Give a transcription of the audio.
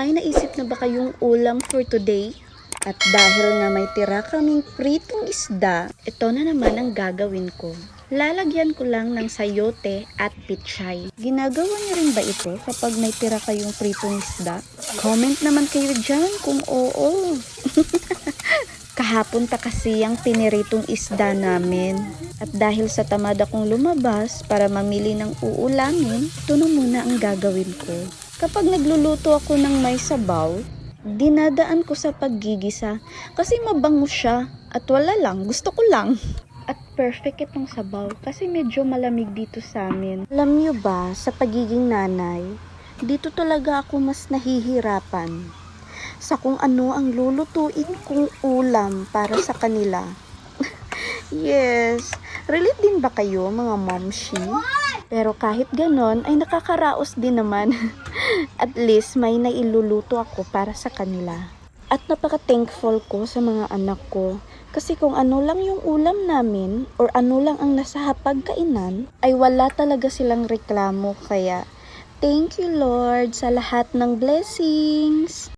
May naisip na ba kayong ulam for today? At dahil nga may tira kaming pritong isda, ito na naman ang gagawin ko. Lalagyan ko lang ng sayote at pichay. Ginagawa niyo rin ba ito kapag may tira kayong pritong isda? Comment naman kayo dyan kung oo. Kahapon ta kasi ang piniritong isda namin. At dahil sa tamad akong lumabas para mamili ng uulamin, ito na muna ang gagawin ko. Kapag nagluluto ako ng may sabaw, dinadaan ko sa paggigisa kasi mabango siya at wala lang, gusto ko lang. At perfect itong sabaw kasi medyo malamig dito sa amin. Alam niyo ba, sa pagiging nanay, dito talaga ako mas nahihirapan sa kung ano ang lulutuin kong ulam para sa kanila. yes, relate din ba kayo mga momshi? Pero kahit ganon ay nakakaraos din naman. At least may nailuluto ako para sa kanila. At napaka-thankful ko sa mga anak ko. Kasi kung ano lang yung ulam namin or ano lang ang nasa hapagkainan, ay wala talaga silang reklamo. Kaya, thank you Lord sa lahat ng blessings.